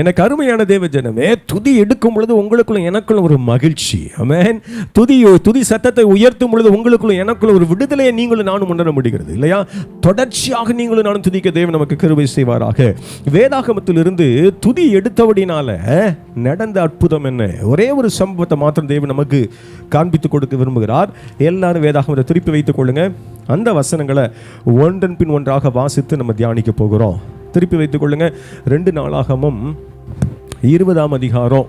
எனக்கு அருமையான தேவ ஜனமே துதி எடுக்கும் பொழுது உங்களுக்குள்ள எனக்குள்ள ஒரு மகிழ்ச்சி. அமேன் துதி துதி சத்தத்தை உயர்த்தும் பொழுது உங்களுக்குள்ள எனக்குள்ள ஒரு விடுதலையை நீங்களும் நானும் உணர முடிகிறது இல்லையா? தொடர்ச்சியாக நீங்களும் நானும் துதிக்க தேவன் நமக்கு கருவை செய்வாராக. வேதாகமத்திலிருந்து துதி எடுத்தபடினால நடந்த அற்புதம் என்ன? ஒரே ஒரு சம்பவத்தை மாத்திரம் தேவன் நமக்கு காண்பித்து கொடுக்க விரும்புகிறார். எல்லாரும் வேதாகமத்தை திருப்பி வைத்துக் கொள்ளுங்க. அந்த வசனங்களை ஒன்றன் பின் ஒன்றாக வாசித்து நம்ம தியானிக்க போகிறோம். திருப்பி வைத்துக் கொள்ளுங்க ரெண்டு நாளாகமும் இருபதாம் அதிகாரம்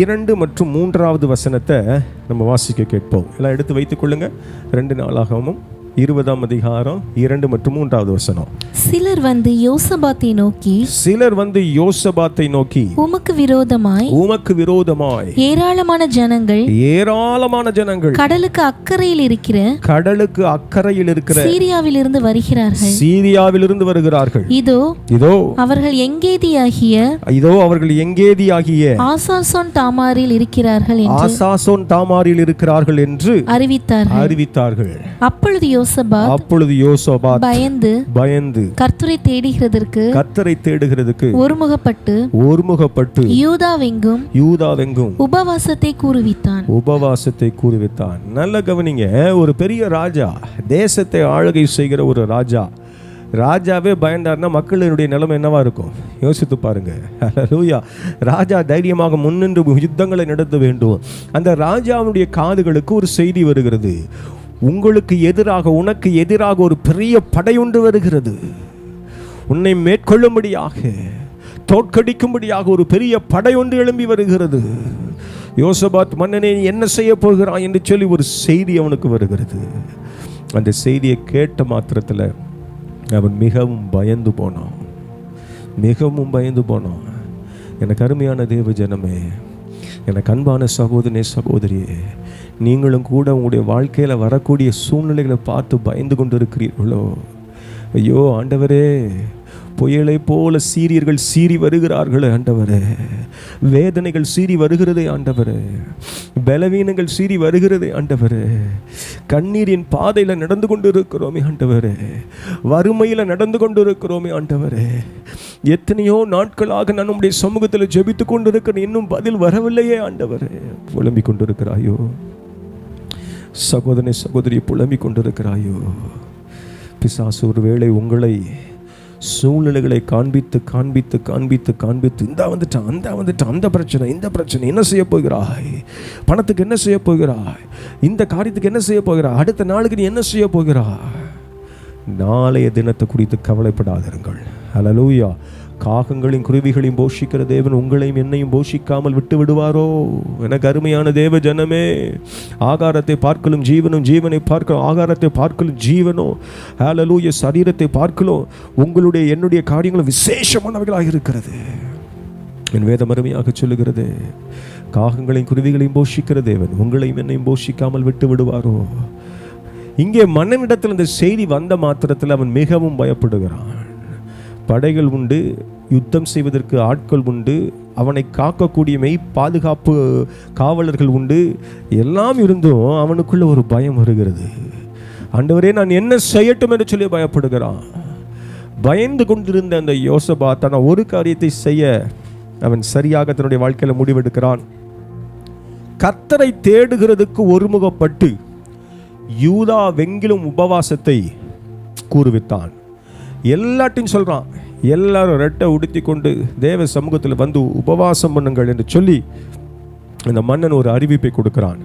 இரண்டு மற்றும் மூன்றாவது வசனத்தை நம்ம வாசிக்க கேட்போம். எல்லாம் எடுத்து வைத்துக் கொள்ளுங்க ரெண்டு நாளாகமும் இருபதாம் அதிகாரம் இரண்டு மற்றும் மூன்றாவது வசனம். சிலர் வந்து யோசபாத்தை நோக்கி சிலர் வந்து யோசபாத்தை நோக்கி உமக்கு விரோதமாய் உமக்கு விரோதமாய் ஏராளமான ஜனங்கள் ஏராளமான ஜனங்கள் கடலுக்கு அக்கறையில் இருக்கிற கடலுக்கு அக்கறையில் இருக்கிற சீரியாவிலிருந்து வருகிறார்கள். சீரியாவிலிருந்து வருகிறார்கள். இதோ இதோ அவர்கள் எங்கேதியாகிய இதோ அவர்கள் எங்கேதியாகிய ஆசாசோன் தாமாரில் இருக்கிறார்கள் ஆசாசோன் தாமாரில் இருக்கிறார்கள் என்று அறிவித்தார்கள். அறிவித்தார்கள். அப்பொழுது யோசபா அப்பொழுது யோசபாத் பயந்து பயந்து கர்த்தரை தேடுகிறதற்கு கத்தரை தேடுகிறதுக்கு ஒருமுகப்பட்டு ஒருமுகப்பட்டு யூதாவெங்கும் யூதாவெங்கும் உபவாசத்தை கூறுவித்தான். உபவாசத்தை கூறிவித்தான். நல்ல கவனிங்க ஒரு பெரிய ராஜா தேசத்தை ஆளுகை செய்கிற ஒரு ராஜா. ராஜாவே பயந்தார்னா மக்களினுடைய நிலைமை என்னவா இருக்கும்? யோசித்து பாருங்க. ஹalleluya. ராஜா தைரியமாக முன்னின்று யுத்தங்களை நடத்த வேண்டும். அந்த ராஜாவுடைய காதுகளுக்கு ஒரு செய்தி வருகிறது. உங்களுக்கு எதிராக உனக்கு எதிராக ஒரு பெரிய படை ஒன்று வருகிறது. உன்னை மேற்கொள்ளும்படியாக தோற்கடிக்கும்படியாக ஒரு பெரிய படை ஒன்று எழும்பி வருகிறது. யோசபாத் மன்னனே என்ன செய்ய போகிறான் என்று சொல்லி ஒரு செய்தி அவனுக்கு வருகிறது. அந்த செய்தியை கேட்ட மாத்திரத்தில் அவன் மிகவும் பயந்து போனான். மிகவும் பயந்து போனான். எனக்கு அருமையான தேவ ஜனமே எனக்கு அன்பான சகோதரனே சகோதரியே நீங்களும் கூட உங்களுடைய வாழ்க்கையில் வரக்கூடிய சூழ்நிலைகளை பார்த்து பயந்து கொண்டு இருக்கிறீர்களோ ஐயோ ஆண்டவரே புயலை போல சீரியர்கள் சீறி வருகிறார்களே ஆண்டவரே. வேதனைகள் சீறி வருகிறதே ஆண்டவரே. பலவீனங்கள் சீறி வருகிறதே ஆண்டவரே. கண்ணீரின் பாதையில் நடந்து கொண்டு இருக்கிறோமே ஆண்டவரே. வறுமையில் நடந்து கொண்டு இருக்கிறோமே ஆண்டவரே. எத்தனையோ நாட்களாக நான் உம்முடைய சமூகத்தில் ஜெபித்து கொண்டு இருக்கிறேன் இன்னும் பதில் வரவில்லையே ஆண்டவரே. புலம்பிக் கொண்டிருக்கிறாயோ? சகோதரனை சகோதரியை புலம்பிக் கொண்டிருக்கிறாயோ? பிசாசு ஒருவேளை உங்களை சூழ்நிலைகளை காண்பித்து காண்பித்து காண்பித்து காண்பித்து இந்த வந்துட்டான் அந்த வந்துட்டான் அந்த பிரச்சனை இந்த பிரச்சனை என்ன செய்ய போகிறாய்? பணத்துக்கு என்ன செய்ய போகிறாய்? இந்த காரியத்துக்கு என்ன செய்ய போகிறாய்? அடுத்த நாளுக்கு நீ என்ன செய்ய போகிறாய்? நாளைய தினத்தை குறித்து கவலைப்படாதிருங்கள். லூயா காகங்களின் குருவிகளையும் போஷிக்கிற தேவன் உங்களையும் என்னையும் போஷிக்காமல் விட்டு விடுவாரோ எனக்கு அருமையான தேவ ஜனமே ஆகாரத்தை பார்க்கலும் ஜீவனும் ஜீவனை பார்க்கலும் ஆகாரத்தை பார்க்கலும் ஜீவனோ ஹேலலூய சரீரத்தை பார்க்கலும் உங்களுடைய என்னுடைய காரியங்களும் விசேஷமானவைகளாக இருக்கிறது. என் வேதம் அருமையாக சொல்லுகிறது காகங்களையும் குருவிகளையும் போஷிக்கிற தேவன் உங்களையும் என்னையும் போஷிக்காமல் விட்டு விடுவாரோ இங்கே மன்னனிடத்தில் இந்த செய்தி வந்த மாத்திரத்தில் அவன் மிகவும் பயப்படுகிறான். படைகள் உண்டு யுத்தம் செய்வதற்கு ஆட்கள் உண்டு அவனை காக்கக்கூடிய மெய் பாதுகாப்பு காவலர்கள் உண்டு எல்லாம் இருந்தும் அவனுக்குள்ள ஒரு பயம் வருகிறது. ஆண்டவரே நான் என்ன செய்யட்டும் என்று சொல்லி பயப்படுகிறான். பயந்து கொண்டிருந்த அந்த யோசபா தன ஒரு காரியத்தை செய்ய அவன் சரியாக தன்னுடைய வாழ்க்கையில் முடிவெடுக்கிறான். கத்தரை தேடுகிறதுக்கு ஒருமுகப்பட்டு யூதா வெங்கிலும் உபவாசத்தை கூறுவித்தான். எல்லாட்டையும் சொல்கிறான் எல்லாரும் ரெட்டை உடுத்தி கொண்டு தேவ சமூகத்தில் வந்து உபவாசம் பண்ணுங்கள் என்று சொல்லி இந்த மன்னன் ஒரு அறிவிப்பை கொடுக்கிறான்.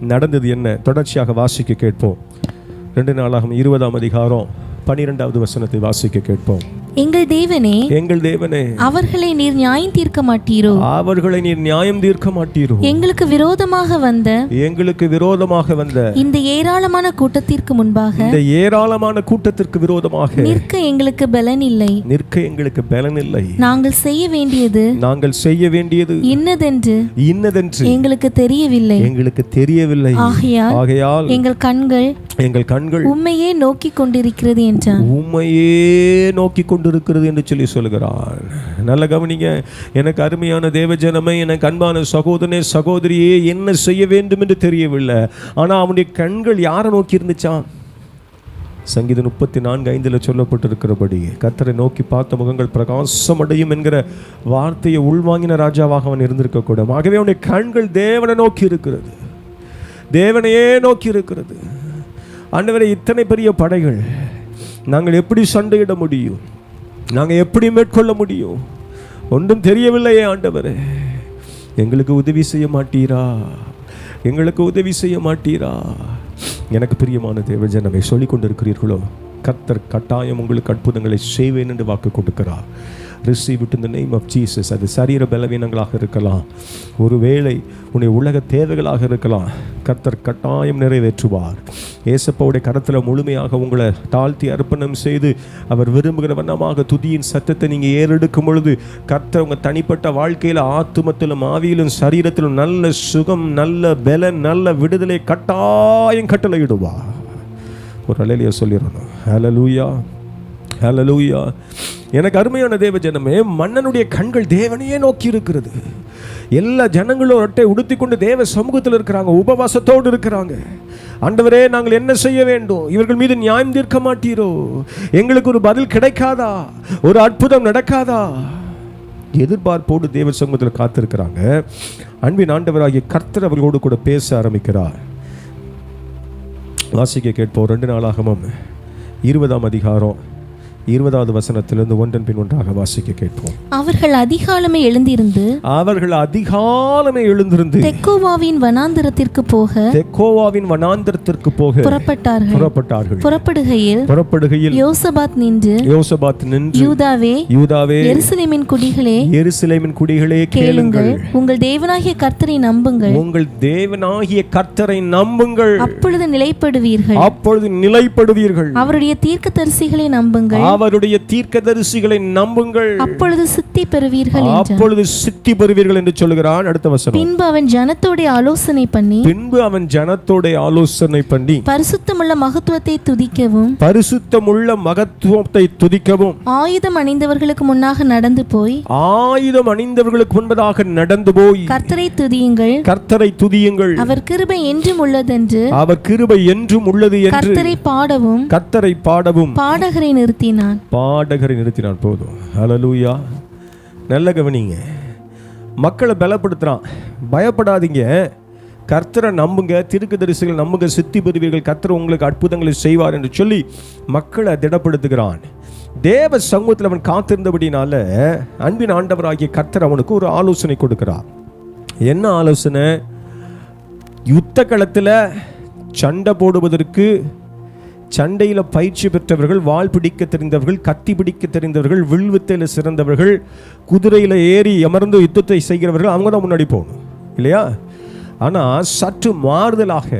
நடந்தது என்ன? தொடர்ச்சியாக வாசிக்க கேட்போம். ரெண்டு நாளாகும் இருபதாம் அதிகாரம் பனிரெண்டாவது வசனத்தை வாசிக்க கேட்போம். எங்கள் தேவனே எங்கள் தேவனே அவர்களை நீர் நியாயம் தீர்க்க மாட்டீரோ? அவர்களை நீர் நியாயம் தீர்க்க மாட்டீரோ? எங்களுக்கு விரோதமாக வந்த எங்களுக்கு விரோதமாக வந்த இந்த ஏராளமான கூட்டத்திற்கு முன்பாக இந்த ஏராளமான கூட்டத்திற்கு விரோதமாக நிற்க எங்களுக்கு பலன் இல்லை. நிற்க எங்களுக்கு பலன் இல்லை. நாங்கள் செய்ய வேண்டியது நாங்கள் செய்ய வேண்டியது இன்னதென்று இன்னதென்று எங்களுக்கு தெரியவில்லை. எங்களுக்கு தெரியவில்லை. ஆகையால் ஆகையால் எங்கள் கண்கள் எங்கள் கண்கள் உம்மையே நோக்கி கொண்டிருக்கிறது என்றான். உண்மையே நோக்கி கொண்டிருக்கிறது என்று சொல்லி சொல்கிறார் நல்ல கவனிங்க எனக்கு அருமையான தேவஜனமே எனக்கு அன்பான சகோதரனே சகோதரியே என்ன செய்ய வேண்டும் என்று தெரியவில்லை. ஆனால் அவனுடைய கண்கள் யாரை நோக்கி இருந்துச்சான் சங்கீதம் முப்பத்தி நான்கு ஐந்தில் சொல்லப்பட்டிருக்கிறபடி கத்தரை நோக்கி பார்த்த முகங்கள் பிரகாசமடையும் என்கிற வார்த்தையை உள்வாங்கின ராஜாவாக அவன் இருந்திருக்கக்கூடும். ஆகவே அவனுடைய கண்கள் தேவனை நோக்கி இருக்கிறது. தேவனையே நோக்கி இருக்கிறது. ஆண்டவரே இத்தனை பெரிய படைகள் நாங்கள் எப்படி சண்டையிட முடியும்? நாங்கள் எப்படி மேற்கொள்ள முடியும்? ஒன்றும் தெரியவில்லையே ஆண்டவரே. எங்களுக்கு உதவி செய்ய மாட்டீரா? எங்களுக்கு உதவி செய்ய மாட்டீரா? எனக்கு பிரியமான தேவஜனமே சொல்லிக் கொண்டிருக்கிறீர்களோ கர்த்தர் கட்டாயம் உங்களுக்கு அற்புதங்களை செய்வேன் என்று வாக்கு கொடுக்கிறார். ரிசீவ் இட் இந்த நேம் ஆஃப் ஜீசஸ் அது சரீர பலவீனங்களாக இருக்கலாம். ஒருவேளை உன்னுடைய உலக தேவைகளாக இருக்கலாம். கர்த்தர் கட்டாயம் நிறைவேற்றுவார். ஏசப்பாவுடைய கரத்தில் முழுமையாக உங்களை தாழ்த்தி அர்ப்பணம் செய்து அவர் விரும்புகிற வண்ணமாக துதியின் சத்தத்தை நீங்கள் ஏறெடுக்கும் பொழுது கர்த்தர் உங்கள் தனிப்பட்ட வாழ்க்கையில் ஆத்துமத்திலும் ஆவியிலும் சரீரத்திலும் நல்ல சுகம் நல்ல பலன் நல்ல விடுதலை கட்டாயம் கட்டளையிடுவார். ஒரு அலையிலேயே சொல்லிடணும். ஹalleluya ஹலலூயா எனக்கு அருமையான தேவ ஜனமே மன்னனுடைய கண்கள் தேவனையே நோக்கி இருக்கிறது. எல்லா ஜனங்களும் ஒட்டை உடுத்தி கொண்டு தேவ சமூகத்தில் இருக்கிறாங்க உபவாசத்தோடு இருக்கிறாங்க. ஆண்டவரே நாங்கள் என்ன செய்ய வேண்டும்? இவர்கள் மீது நியாயம் தீர்க்க மாட்டீரோ? எங்களுக்கு ஒரு பதில் கிடைக்காதா? ஒரு அற்புதம் நடக்காதா? எதிர்பார்ப்போடு தேவ சமூகத்தில் காத்திருக்கிறாங்க. அன்பின் ஆண்டவராகிய கர்த்தர் அவர்களோடு கூட பேச ஆரம்பிக்கிறார். வாசிக்க கேட்போம். ரெண்டு நாளாகவும் இருபதாம் அதிகாரம். இருபதாவது வசனத்திலிருந்து ஒன்றன் பின் ஒன்றாக வாசிக்க கேட்போம். அவர்கள் அதிகாலமே எழுந்திருந்து அவர்கள் அதிகாலமே எழுந்திருந்து தெக்கோவாவின் வனாந்திரத்திற்கு போக தெக்கோவாவின் வனாந்திரத்திற்கு போக புறப்பட்டார்கள். புறப்பட்டார்கள். புறப்படுகையில் புறப்படுகையில் யோசபாத் நின்று யோசபாத் நின்று யூதாவே யூதாவே எருசலேமின் குடிகளே எருசலேமின் குடிகளே கேளுங்கள். உங்கள் தேவனாகிய கர்த்தரை நம்புங்கள். உங்கள் தேவனாகிய கர்த்தரை நம்புங்கள். அப்பொழுது நிலைப்படுவீர்கள். அப்பொழுது நிலைப்படுவீர்கள். அவருடைய தீர்க்கதரிசிகளை நம்புங்கள். அவருடைய தீர்க்கதரிசிகளை நம்புங்கள். அப்பொழுது சித்தி பெறுவீர்கள் அப்பொழுது சித்தி பெறுவீர்கள் என்று சொல்லுகிறான் அடுத்த வசனம். பின்பு அவன் ஜனத்தோட ஆலோசனை பண்ணி பின்பு அவன் ஜனத்தோட ஆலோசனை பண்ணி பரிசுத்தமுள்ள மகத்துவத்தை துதிக்கவும் பரிசுத்தமுள்ள மகத்துவத்தை துதிக்கவும் ஆயுதம் அணிந்தவர்களுக்கு முன்னாக நடந்து போய் ஆயுதம் அணிந்தவர்களுக்கு முன்பதாக நடந்து போய் கர்த்தரை துதியுங்கள். கர்த்தரை துதியுங்கள். அவர் கிருபை என்றும் உள்ளதென்று அவர் கிருபை என்றும் உள்ளது என்று கர்த்தரை பாடவும் கர்த்தரை பாடவும். பாடகரை நிறுத்தினான். பாடகரை நிறுத்தினான் போதும். ஹலலூயா நல்ல கவனிங்க. மக்களை பலப்படுத்துகிறான் பயப்படாதீங்க. கர்த்தரை நம்புங்க தரிசுகள் நம்புங்க சித்தி பெறுவீர்கள் கர்த்தர் உங்களுக்கு அற்புதங்களை செய்வார் என்று சொல்லி மக்களை திடப்படுத்துகிறான். தேவ சமூகத்தில் அவன் காத்திருந்தபடினால அன்பின் ஆண்டவராகிய கர்த்தர் அவனுக்கு ஒரு ஆலோசனை கொடுக்கிறார். என்ன ஆலோசனை? யுத்த களத்தில் சண்டை போடுவதற்கு சண்டையில் பயிற்சி பெற்றவர்கள் வாள் பிடிக்க தெரிந்தவர்கள் கத்தி பிடிக்க தெரிந்தவர்கள் வில்வித்தையில் சிறந்தவர்கள் குதிரையில் ஏறி அமர்ந்து யுத்தத்தை செய்கிறவர்கள் அவங்க தான் முன்னாடி போகணும். இல்லையா? ஆனால் சற்று மாறுதலாக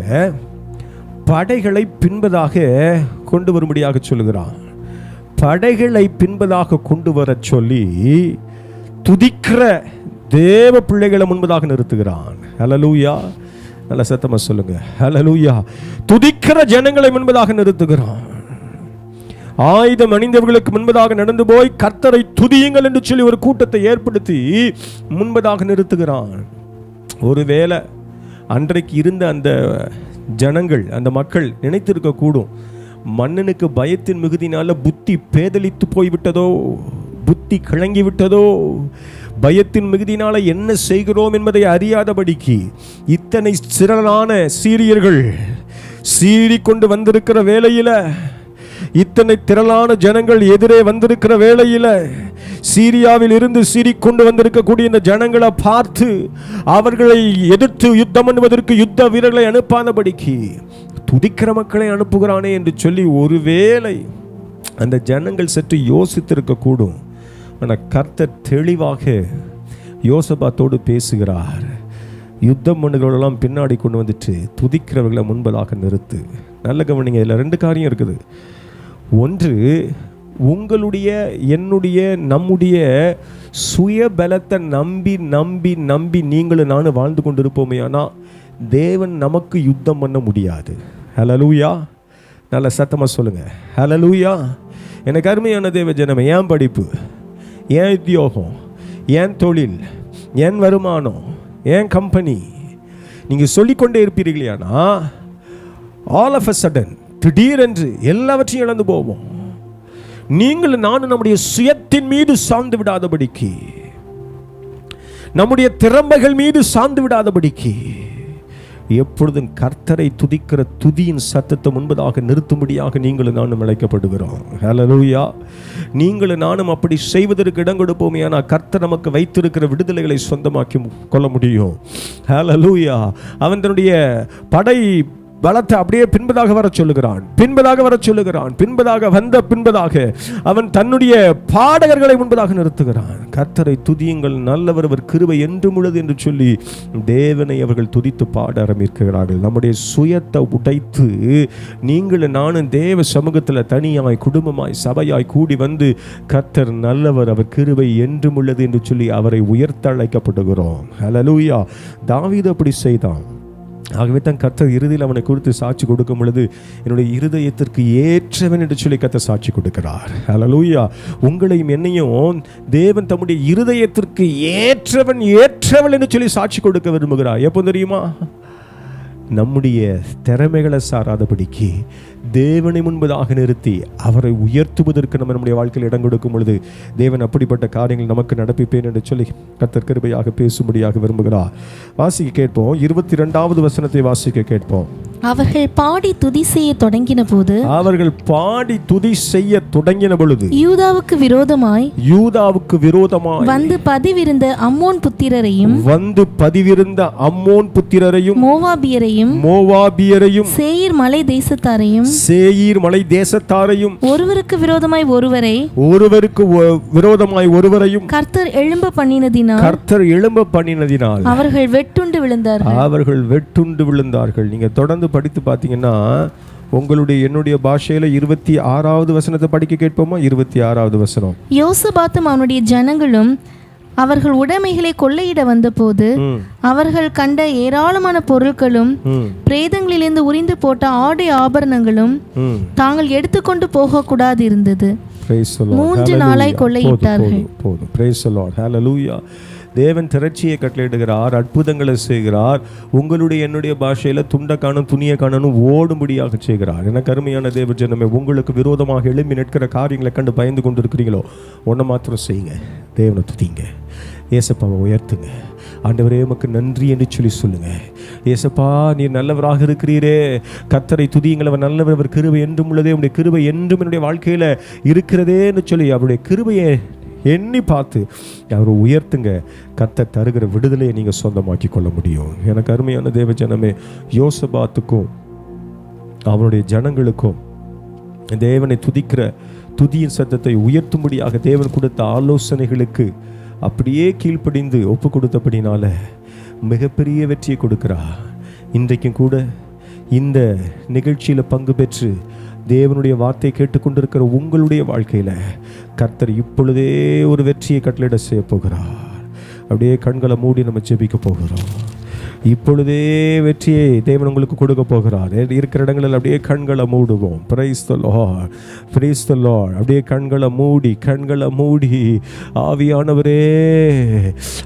படைகளை பின்பதாக கொண்டு வரும்படியாக சொல்லுகிறான். படைகளை பின்பதாக கொண்டு வரச் சொல்லி துதிக்கிற தேவ பிள்ளைகளை முன்பதாக நிறுத்துகிறான். ஹalleluya நல்ல சத்தமா சொல்லுங்க. ஹலலூயா துதிக்கிற ஜனங்களை முன்பதாக நிறுத்துகிறான் ஆயுதம் அணிந்தவர்களுக்கு முன்பதாக நடந்து போய் கர்த்தரை துதியுங்கள் என்று சொல்லி ஒரு கூட்டத்தை ஏற்படுத்தி முன்பதாக நிறுத்துகிறான். ஒருவேளை அன்றைக்கு இருந்த அந்த ஜனங்கள் அந்த மக்கள் நினைத்திருக்க கூடும். மன்னனுக்கு பயத்தின் மிகுதினால புத்தி பேதலித்து போய்விட்டதோ புத்தி கிளங்கி விட்டதோ பயத்தின் மிகுதினால என்ன செய்கிறோம் என்பதை அறியாதபடிக்கு இத்தனை சிறலான சீரியர்கள் சீறிக்கொண்டு வந்திருக்கிற வேளையில இத்தனை திரளான ஜனங்கள் எதிரே வந்திருக்கிற வேளையில சீரியாவில் இருந்து சீறிக்கொண்டு வந்திருக்கக்கூடிய இந்த ஜனங்களை பார்த்து அவர்களை எதிர்த்து யுத்தம் பண்ணுவதற்கு யுத்த வீரர்களை அனுப்பாதபடிக்கு துதிக்கிற மக்களை அனுப்புகிறானே என்று சொல்லி ஒருவேளை அந்த ஜனங்கள் சற்று யோசித்திருக்க கூடும் ஆனால் கர்த்தர் தெளிவாக யோசபாத்தோடு பேசுகிறார். யுத்தம் பண்ணுகிறவர்களெல்லாம் பின்னாடி கொண்டு வந்துட்டு துதிக்கிறவர்களை முன்பதாக நிறுத்து. நல்ல கவனிங்க இதில் ரெண்டு காரியம் இருக்குது. ஒன்று உங்களுடைய என்னுடைய நம்முடைய சுய பலத்தை நம்பி நம்பி நம்பி நீங்களும் நானும் வாழ்ந்து கொண்டு இருப்போமே ஆனால் தேவன் நமக்கு யுத்தம் பண்ண முடியாது. ஹலலூயா நல்ல சத்தமாக சொல்லுங்கள் ஹலலூயா எனக்கு அருமையான தேவ ஜனமே ஏன் படிப்பு? ஏன் உத்தியோகம் ஏன் தொழில் என் வருமானம் ஏன் கம்பெனி நீங்கள் சொல்லிக்கொண்டே இருப்பீர்களானா ஆல் ஆஃப் அ சடன் திடீரென்று எல்லாவற்றையும் இழந்து போவோம். நீங்கள் நானும் நம்முடைய சுயத்தின் மீது சார்ந்து விடாதபடிக்கு நம்முடைய திறமைகள் மீது சார்ந்து விடாதபடிக்கு எப்பொழுதும் கர்த்தரை துதிக்கிற துதியின் சத்தத்தை முன்பதாக நிறுத்தும்படியாக நீங்களும் நானும் அழைக்கப்படுகிறோம். ஹalleluya நீங்களும் நானும் அப்படி செய்வதற்கு இடம் கொடுப்போமே ஆனால் கர்த்தர் நமக்கு வைத்திருக்கிற விடுதலைகளை சொந்தமாக்கி கொள்ள முடியும். ஹalleluya அவன் தன்னுடைய படை பலத்தை அப்படியே பின்பதாக வர சொல்லுகிறான். பின்பதாக வர சொல்லுகிறான். பின்பதாக வந்த பின்பதாக அவன் தன்னுடைய பாடகர்களை முன்பதாக நிறுத்துகிறான். கர்த்தரை துதியுங்கள் நல்லவர் அவர் கிருவை என்றும் உள்ளது என்று சொல்லி தேவனை அவர்கள் துதித்து பாட ஆரம்பிக்கிறார்கள். நம்முடைய சுயத்தை உடைத்து நீங்கள் நானும் தேவ சமூகத்தில் தனியாய் குடும்பமாய் சபையாய் கூடி வந்து கர்த்தர் நல்லவர் அவர் கிருவை என்றும் உள்ளது என்று சொல்லி அவரை உயர்த்த அழைக்கப்படுகிறோம் ஹலலூயா தாவீது அப்படி செய்தான். ஆகவே தான் கர்த்தர் இறுதியில் அவனை குறித்து சாட்சி கொடுக்கும் பொழுது என்னுடைய இருதயத்திற்கு ஏற்றவன் என்று சொல்லி கர்த்தர் சாட்சி கொடுக்கிறார். அலலூயா உங்களையும் என்னையும் தேவன் தம்முடைய இருதயத்திற்கு ஏற்றவன் ஏற்றவள் என்று சொல்லி சாட்சி கொடுக்க விரும்புகிறார். எப்போ தெரியுமா? நம்முடைய திறமைகளை சாராதபடிக்கு தேவனை முன்பதாக நிறுத்தி அவரை உயர்த்துவதற்கு நம்ம நம்முடைய வாழ்க்கையில் இடம் கொடுக்கும் பொழுது தேவன் அப்படிப்பட்ட காரியங்கள் நமக்கு நடப்பிப்பேன் என்று சொல்லி கிருபையாக பேசும்படியாக விரும்புகிறார். வாசிக்க கேட்போம். இருபத்தி ரெண்டாவது வசனத்தை வாசிக்க கேட்போம். அவர்கள் பாடி துதி செய்ய தொடங்கின போது அவர்கள் பாடி துதி செய்ய தொடங்கின பொழுது யூதாவுக்கு விரோதமாய் யூதாவுக்கு விரோதமாய் வந்து பதிவிருந்த அம்மோன் புத்திரரையும் வந்து பதிவிருந்த அம்மோன் புத்திரரையும் மோவாபியரையும் மோவாபியரையும் சேயீர் மலை தேசத்தாரையும் சேயீர் மலை தேசத்தாரையும் ஒருவருக்கு விரோதமாய் ஒருவரை ஒருவருக்கு விரோதமாய் ஒருவரையும் கர்த்தர் எழும்ப பண்ணினதினால் கர்த்தர் எழும்ப பண்ணினதினால். அவர்கள் வெட்டுண்டு விழுந்தார்கள். அவர்கள் வெட்டுண்டு விழுந்தார்கள். நீங்க தொடர்ந்து படித்து பார்த்தீங்கன்னா உங்களுடைய என்னுடைய பாஷையில இருபத்தி ஆறாவது வசனத்தை படிக்க கேட்போமா? இருபத்தி ஆறாவது வசனம். யோசபாத்தும் அவனுடைய ஜனங்களும் அவர்கள் உடைமைகளை கொள்ளையிட வந்தபோது அவர்கள் கண்ட ஏராளமான பொருட்களும் பிரேதங்களிலிருந்து உரிந்து போட்ட ஆடை ஆபரணங்களும். தாங்கள் எடுத்துக்கொண்டு போகக்கூடாது இருந்தது. மூன்று. நாளாய் கொள்ளையிட்டார்கள். தேவன் திரட்சியை கட்டளையிடுகிறார் அற்புதங்களை செய்கிறார் உங்களுடைய என்னுடைய பாஷையில் துண்டை காணும் துணியை காணணும் ஓடும்படியாக செய்கிறார். என கருமையான தேவ ஜனமே உங்களுக்கு விரோதமாக எழுப்பி நிற்கிற காரியங்களை கண்டு பயந்து கொண்டு இருக்கிறீங்களோ ஒன்றை மாத்திரம் செய்யுங்க. தேவனை துதிங்க. ஏசப்பாவை உயர்த்துங்க. ஆண்டவரே உமக்கு நன்றி என்று சொல்லி சொல்லுங்க. ஏசப்பா நீர் நல்லவராக இருக்கிறீரே. கத்தரை துதியுங்கள் அவர் நல்லவர் அவர் கிருபை என்றும் உள்ளதே. உடைய கிருபை என்றும் என்னுடைய வாழ்க்கையில் இருக்கிறதேன்னு சொல்லி அவருடைய கிருபையை எண்ணி பார்த்து அவரை உயர்த்துங்க. கத்த தருகிற விடுதலையை நீங்கள் சொந்தமாக்கி கொள்ள முடியும். எனக்கு அருமையான தேவ ஜனமே யோசபாத்துக்கும் அவனுடைய ஜனங்களுக்கும் தேவனை துதிக்கிற துதியின் சத்தத்தை உயர்த்தும்படியாக தேவன் கொடுத்த ஆலோசனைகளுக்கு அப்படியே கீழ்ப்படிந்து ஒப்பு கொடுத்தபடினால மிகப்பெரிய வெற்றியை கொடுக்கிறா இன்றைக்கும் கூட இந்த நிகழ்ச்சியில் பங்கு பெற்று தேவனுடைய வார்த்தையை கேட்டுக்கொண்டிருக்கிற உங்களுடைய வாழ்க்கையில் கர்த்தர் இப்பொழுதே ஒரு வெற்றியை கட்டளையிட செய்ய போகிறார். அப்படியே கண்களை மூடி நம்ம ஜெபிக்க போகிறோம். இப்பொழுதே வெற்றியை தேவன் உங்களுக்கு கொடுக்க போகிறார். இருக்கிற இடங்களில் அப்படியே கண்களை மூடுவோம். Praise the Lord praise the Lord அப்படியே கண்களை மூடி கண்களை மூடி ஆவியானவரே.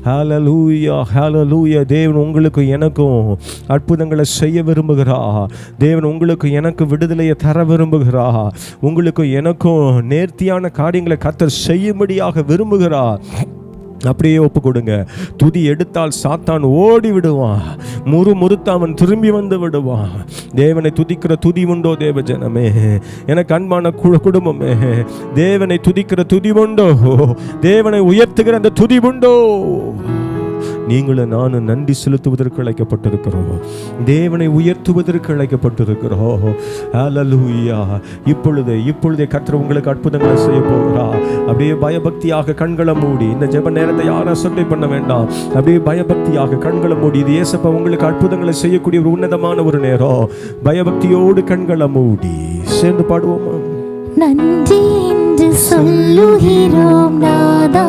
ஹalleluya ஹalleluya தேவன் உங்களுக்கு எனக்கும் அற்புதங்களை செய்ய விரும்புகிறா தேவன் உங்களுக்கு எனக்கு விடுதலையை தர விரும்புகிறா உங்களுக்கு எனக்கும் நேர்த்தியான காரியங்களை கத்தர் செய்யும்படியாக விரும்புகிறார். அப்படியே ஒப்பு கொடுங்க துதி எடுத்தால் சாத்தான் ஓடி விடுவான் முறு முறுத்து அவன் திரும்பி வந்து விடுவான். தேவனை துதிக்கிற துதி உண்டோ தேவ ஜனமே? எனக்கு அன்பான கு- குடும்பமே தேவனை துதிக்கிற துதி உண்டோ? தேவனை உயர்த்துகிற அந்த துதி உண்டோ? நீங்களும் நானும் நன்றி செலுத்துவதற்கு அழைக்கப்பட்டிருக்கிறோம். தேவனை உயர்த்துவதற்கு அழைக்கப்பட்டிருக்கிறோம். அலலூயா இப்பொழுது இப்பொழுதே கர்த்தர் உங்களுக்கு அற்புதங்களை செய்ய போகிறா அப்படியே பயபக்தியாக கண்களை மூடி இந்த ஜெப நேரத்தை யாரும் சொல்லி பண்ண வேண்டாம். அப்படியே பயபக்தியாக கண்களை மூடி இது ஏசப்பா உங்களுக்கு அற்புதங்களை செய்யக்கூடிய ஒரு உன்னதமான ஒரு நேரம். பயபக்தியோடு கண்களை மூடி சேர்ந்து பாடுவோமா? நன்றி என்று சொல்லுகிறோம் நாதா.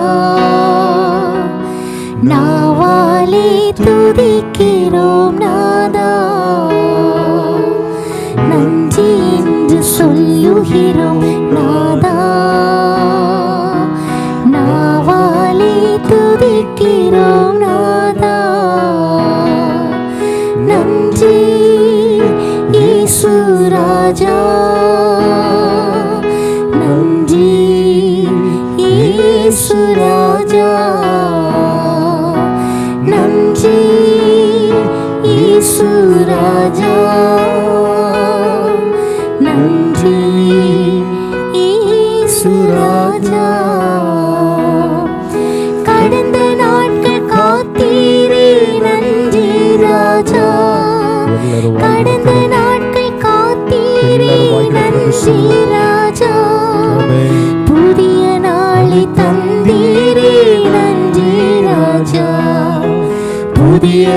நாவாலே துதிக்கிறோம் நாதா. நன்றி என்று சொல்லுகிறோம் நாதா. நாவாலே துதிக்கிறோம் நாதா. நன்றி இயேசு ராஜா நன்றி இயேசு ராஜா புதிய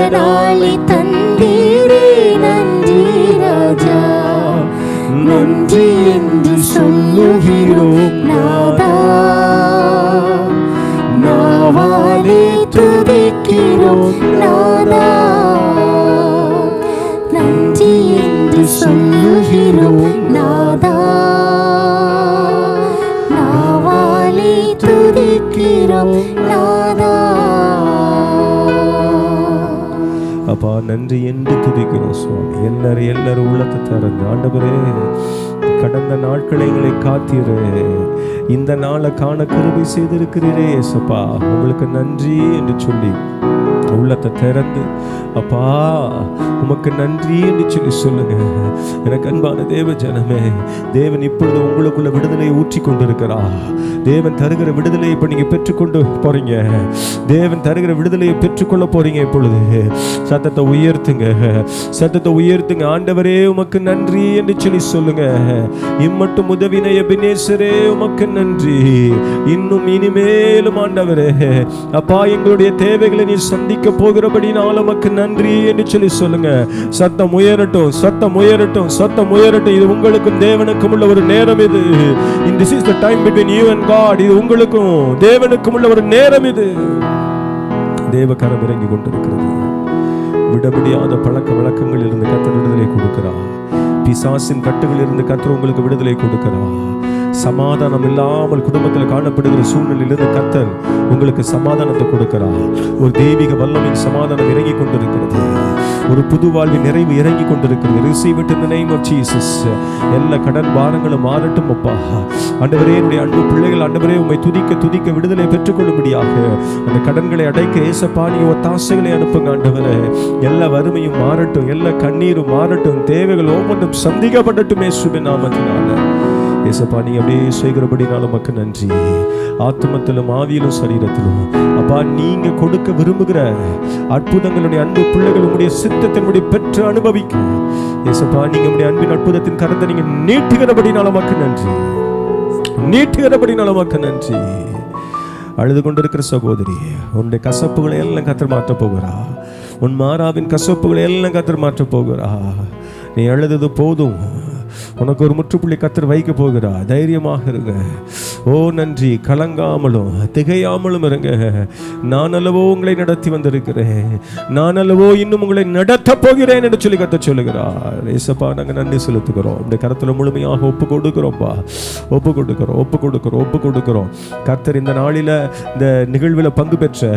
நன்றி என்று துதிக்கிறோம் சுவாமி. எல்லாரும் எல்லாரும் உள்ளத்தை திறந்து ஆண்டவரே கடந்த நாட்களை எங்களை காத்தீரே. இந்த நாளை காண கிருபை செய்திருக்கிறீரே ஏசப்பா உங்களுக்கு நன்றி என்று சொல்லி உள்ளத்தை திறந்து அப்பா உமக்கு நன்றி என்று சொல்லி சொல்லுங்க. எனக்கு அன்பான தேவ ஜனமே தேவன் இப்பொழுது உங்களுக்குள்ள விடுதலையை ஊற்றி கொண்டிருக்கிறா தேவன் தருகிற விடுதலையை இப்போ நீங்க பெற்றுக்கொண்டு போறீங்க. தேவன் தருகிற விடுதலையை பெற்றுக்கொள்ள போறீங்க இப்பொழுது. சத்தத்தை உயர்த்துங்க. சத்தத்தை உயர்த்துங்க. ஆண்டவரே உமக்கு நன்றி என்று சொல்லி சொல்லுங்க. இம்மட்டும் உதவின எபினேசரே உமக்கு நன்றி. இன்னும் இனிமேலும் ஆண்டவரே அப்பா எங்களுடைய தேவைகளை நீ சந்திக்க போகிறபடினால் உமக்கு நன்றி என்று சொல்லி சொல்லுங்க. சத்தம் உயரட்டும் சத்தம் உயரட்டும் சத்தம் உயரட்டும். இது உங்களுக்கும் தேவனுக்கும் உள்ள ஒரு நேரம் இது. This is the time between you and God இது உங்களுக்கும் தேவனுக்கும் உள்ள ஒரு நேரம் இது. தேவகரம் இறங்கி கொண்டிருக்கிறது. விட முடியாத பழக்க வழக்கங்களில் இருந்து கத்தர் விடுதலை கொடுக்கிறார். பிசாசின் கட்டுகளில் இருந்து கத்தர் உங்களுக்கு விடுதலை கொடுக்கிறார். சமாதானம் இல்லாமல் குடும்பத்தில் காணப்படுகிற சூழ்நிலையிலிருந்து கத்தர் உங்களுக்கு சமாதானத்தை கொடுக்கிறார். ஒரு தெய்வீக வல்லமின் சமாதானம் இறங்கி கொண்டிருக்கிறது. ஒரு புது வாழ்வின் நிறைவு இறங்கி கொண்டிருக்கிறது. Receive it in name of Jesus எல்லா கடன் பாரங்களும் மாறட்டும் அப்பா. ஆண்டவரே என்னுடைய அன்பு பிள்ளைகள் ஆண்டவரே உம்மை துதிக்க துதிக்க விடுதலை பெற்றுக்கொள்ளும்படியாக அந்த கடன்களை அடைக்க ஏசப்பா நீ ஒத்தாசைகளை அனுப்புங்க ஆண்டவரே. எல்லா வறுமையும் மாறட்டும் எல்லா கண்ணீரும் மாறட்டும் தேவைகள் ஒவ்வொன்றும் சந்திக்கப்படட்டும் இயேசுவின் நாமத்தினால. ஏசப்பா நீ அப்படியே செய்கிறபடினால மக்கள் நன்றி. ஆத்மத்திலும் ஆவியிலும் சரீரத்திலும். அப்பா நீங்க கொடுக்க விரும்புகிற அற்புதங்களுடைய அன்பு பிள்ளைகள் உங்களுடைய சித்தத்தினுடைய பெற்று அனுபவிக்கும் ஏசப்பா நீங்க உங்களுடைய அன்பின் அற்புதத்தின் கரத்தை நீங்க நீட்டுகிறபடினால மக்கள் நன்றி. நீட்டுகிறபடினால மக்கள் நன்றி. அழுது கொண்டிருக்கிற சகோதரி உன்னுடைய கசப்புகளை எல்லாம் கத்தர் மாற்ற போகிறா. உன் மாறாவின் கசப்புகளை எல்லாம் கத்தர் மாற்ற போகிறா. நீ அழுதது போதும். உனக்கு ஒரு முற்றுப்புள்ளி கத்தர் வைக்க போகிறா தைரியமாக இருங்க. ஓ நன்றி. கலங்காமலும் திகையாமலும் இருங்க. நான் அல்லவோ உங்களை நடத்தி வந்திருக்கிறேன். நான் அல்லவோ இன்னும் உங்களை நடத்த போகிறேன் என்று சொல்லி கத்த சொல்லுகிறார். ஏசப்பா நாங்கள் நன்றி செலுத்துகிறோம். இந்த கருத்துல முழுமையாக ஒப்பு கொடுக்குறோம்ப்பா ஒப்பு கொடுக்குறோம் ஒப்பு கொடுக்கிறோம் ஒப்பு கொடுக்கிறோம். கர்த்தர் இந்த நாளில இந்த நிகழ்வில் பங்கு பெற்ற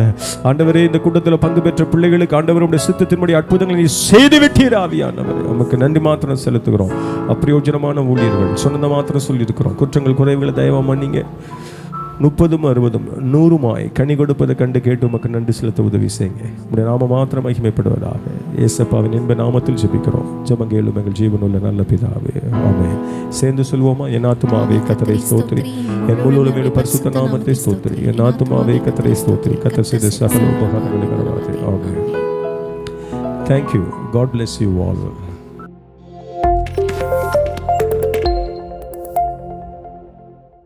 ஆண்டவரே இந்த கூட்டத்தில் பங்கு பெற்ற பிள்ளைகளுக்கு ஆண்டவருடைய சித்தத்தினுடைய அற்புதங்களை நீ செய்து விட்டீர் ஆவியானவர். நமக்கு நன்றி மாத்திரம் செலுத்துகிறோம். அப்பிரயோஜனமான ஊழியர்கள். சொன்னதை மாத்திரம் சொல்லியிருக்கிறோம். குற்றங்கள் குறைவுகளை தயவாக மன்னிங்க. முப்பதும் அறுபதும் நூறுமாய் கனி கொடுப்பதை கண்டு கேட்டு உமக்கு நன்றி செலுத்த உதவி செய்யுங்க. உடைய நாம மாத்திரம் மகிமைப்படுவதாக. ஏசப்பாவின் என்ப நாமத்தில் ஜெபிக்கிறோம். ஜபங்கேலும் எங்கள் ஜீவனுள்ள நல்ல பிதாவே. ஆமே சேர்ந்து சொல்வோமா? என் ஆத்துமாவே கத்தரை ஸ்தோத்திரி. என் முழுவதும் பரிசுத்த நாமத்தை ஸ்தோத்திரி. என் ஆத்துமாவே கத்தரை ஸ்தோத்திரி. கத்தர் செய்த சகல உபகாரங்களை கடவாதே ஆமே thank you God bless you all